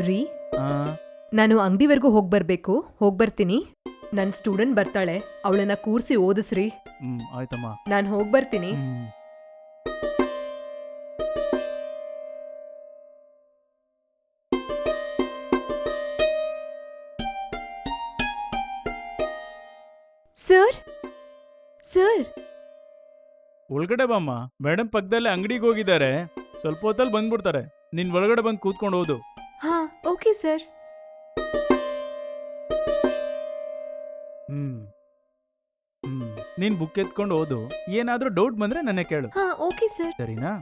ರೀ? ಆ, ನಾನು ಅಂಗಡಿವರೆಗೂ ಹೋಗಿ ಬರ್ಬೇಕು ಹೋಗಿ ಬರ್ತೀನಿ ನನ್ನ ಸ್ಟೂಡೆಂಟ್ ಬರ್ತಾಳೆ. ಅವಳನ್ನ ಕೂರ್ಸಿ ಓದಿಸ್ರಿ. ಹ್ಮ್ ಆಯ್ತಮ್ಮ. ನಾನು ಹೋಗಿ ಬರ್ತೀನಿ ಹ್ಮ್. ಸರ್? ಸರ್? ಒಳಗಡೆ ಬಾಮ್ಮ. ಮೇಡಮ್ ಪಕ್ಕದಲ್ಲೇ ಅಂಗಡಿಗೆ ಹೋಗಿದ್ದಾರೆ. ಸ್ವಲ್ಪ ಹೊತ್ತಲ್ಲಿ ಬಂದ್ಬಿಡ್ತಾರೆ. ನಿನ್ ಒಳಗಡೆ ಬಂದು ಕೂತ್ಕೊಂಡು ಹೋದು ಓಕೆ ಸರ್ ಹ್ಮ್. ಹ್ಮ್. ನೀನ್ ಬುಕ್ ಎತ್ಕೊಂಡು ಓದು. ಏನಾದ್ರೂ ಡೌಟ್ ಬಂದ್ರೆ ನನ್ನ ಕೇಳು. ಹಾ ಓಕೆ ಸರ್ ಸರಿನಾ?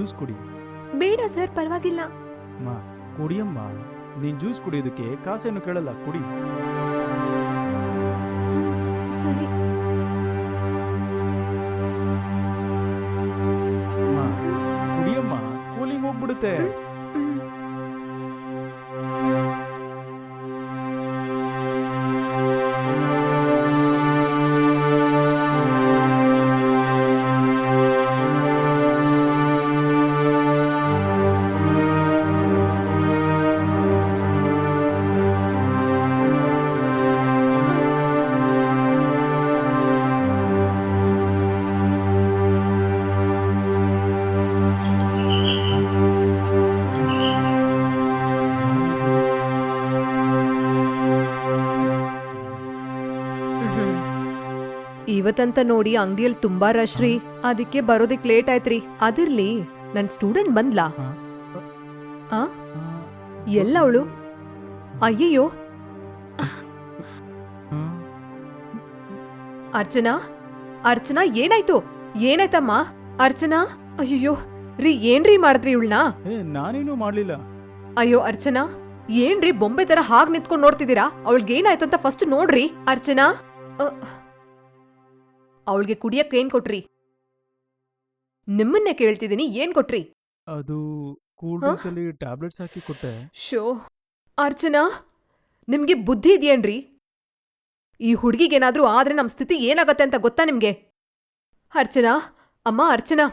ಜ್ಯೂಸ್ ಕುಡಿ. ಬೇಡ ಸರ್ ಪರವಾಗಿಲ್ಲ. ಅಮ್ಮ ಕುಡಿಯಮ್ಮ. ನೀನ್ ಜ್ಯೂಸ್ ಕುಡಿಯೋದಕ್ಕೆ ಕಾಸೇನು ಕೇಳಲ್ಲ ಕುಡಿ. ಸರಿ. ಕುಡಿಯಮ್ಮ ಕೂಲಿಂಗ್ ಹೋಗ್ಬಿಡುತ್ತೆ. ಇವತ್ತಂತ ನೋಡಿ ಅಂಗಡಿಯಲ್ಲಿ ತುಂಬಾ ರಶ್ ರೀ. ಅದಕ್ಕೆ ಬರೋದಕ್ಕೆ ಲೇಟ್ ಆಯ್ತ್ರಿ. ಅದಿರ್ಲಿ ನನ್ ಸ್ಟೂಡೆಂಟ್ ಬಂದ್ಲಾ? ಆ? ಎಲ್ಲ ಅವಳು? ಅಯ್ಯಯ್ಯೋ. ಅರ್ಚನಾ? ಅರ್ಚನಾ ಏನಾಯ್ತು? ಏನಾಯ್ತಮ್ಮ? ಅರ್ಚನಾ? ಅಯ್ಯೋ ರೀ ಏನ್ರಿ ಮಾಡಿದ್ರಿ ಇವಳನ್ನ? ಏ ನಾನೇನು ಮಾಡ್ಲಿಲ್ಲ. ಅಯ್ಯೋ ಅರ್ಚನಾ. ಏನ್ರಿ ಬೊಂಬೆ ತರ ಹಾಗ್ ನಿಂತ್ಕೊಂಡು ನೋಡ್ತಿದ್ದೀರಾ? ಅವಳಿಗೆ ಏನಾಯ್ತು ಅಂತ ಫಸ್ಟ್ ನೋಡ್ರಿ. ಅರ್ಚನಾ? ಅವಳಿಗೆ ಕುಡಿಯಕ್ಕೆ ಏನ್ ಕೊಟ್ರಿ? ನಿಮ್ಮನ್ನೇ ಕೇಳ್ತಿದ್ದೀನಿ ಏನ್ ಕೊಟ್ರಿ? ಅದು ಕೂಲ್ ಹಾ? ಡ್ರಿಂಕ್ಸ್ ಅಲ್ಲಿ ಟ್ಯಾಬ್ಲೆಟ್ಸ್ ಹಾಕಿ ಕೊಟ್ಟೆ. ಶೋ ಅರ್ಚನಾ ನಿಮ್ಗೆ ಬುದ್ಧಿ ಇದೆಯೇನ್ರಿ? ಈ ಹುಡುಗಿಗೇನಾದ್ರೂ ಆದ್ರೆ ನಮ್ಮ ಸ್ಥಿತಿ ಏನಾಗತ್ತೆ ಅಂತ ಗೊತ್ತಾ ನಿಮ್ಗೆ? ಅರ್ಚನಾ ಅಮ್ಮ ಅರ್ಚನಾ.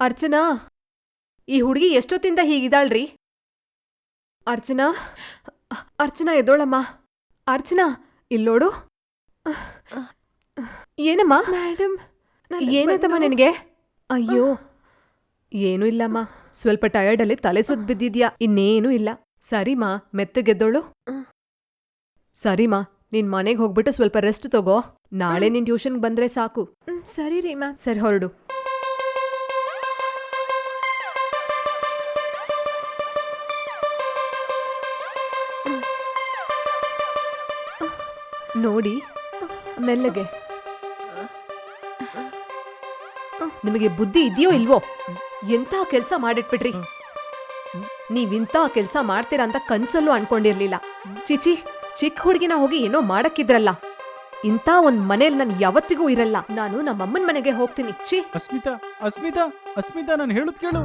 ಅರ್ಚನಾ ಈ ಹುಡುಗಿ ಎಷ್ಟೊತ್ತಿಂದ ಹೀಗಿದಾಳ್ರಿ? ಅರ್ಚನಾ ಅರ್ಚನಾ ಎದ್ದೋಳಮ್ಮ. ಅರ್ಚನಾ ಇಲ್ಲೋಡು ಏನಮ್ಮ? ಮೇಡಮ್ ಏನಾಯ್ತಮ್ಮ ನಿನಗೆ? ಅಯ್ಯೋ. ಏನೂ ಇಲ್ಲಮ್ಮ. ಸ್ವಲ್ಪ ಟಯರ್ಡಲ್ಲಿ ತಲೆ ಸುತ್ತ ಬಿದ್ದಿದ್ಯಾ. ಇನ್ನೇನೂ ಇಲ್ಲ. ಸರಿಮಾ ಮೆತ್ತಗೆದ್ದೋಳು ಸರಿಮಾ ನಿನ್ ಮನೆಗೆ ಹೋಗ್ಬಿಟ್ಟು ಸ್ವಲ್ಪ ರೆಸ್ಟ್ ತಗೋ. ನಾಳೆ ನಿನ್ ಟ್ಯೂಷನ್ಗೆ ಬಂದ್ರೆ ಸಾಕು. ಸರಿ ರೀ ಮ್ಯಾಮ್ ಸರಿ ಹೊರಡು. ನೋಡಿ ಮೆಲ್ಲಗೆ. ನಿಮಗೆ ಬುದ್ಧಿ ಇದೆಯೋ ಇಲ್ವೋ? ಎಂತ ಕೆಲ್ಸ ಮಾಡಿಟ್ಬಿಟ್ರಿ. ಇಂತ ಕೆಲಸ ಮಾಡ್ತೀರಾ ಅಂತ ಕನ್ಸಲ್ಲೂ ಅನ್ಕೊಂಡಿರ್ಲಿಲ್ಲ. ಚಿಚಿ ಚಿಕ್ಕ ಹುಡುಗಿನ ಹೋಗಿ ಏನೋ ಮಾಡಕ್ಕಿದ್ರಲ್ಲ. ಇಂಥ ಒಂದ್ ಮನೇಲಿ ನಾನು ಯಾವತ್ತಿಗೂ ಇರಲ್ಲ. ನಾನು ನಮ್ಮಮ್ಮನ್ ಮನೆಗೆ ಹೋಗ್ತೀನಿ. ಛೀ. ಅಸ್ಮಿತಾ ಅಸ್ಮಿತಾ ಅಸ್ಮಿತಾ ನಾನು ಹೇಳುದ್ ಕೇಳು.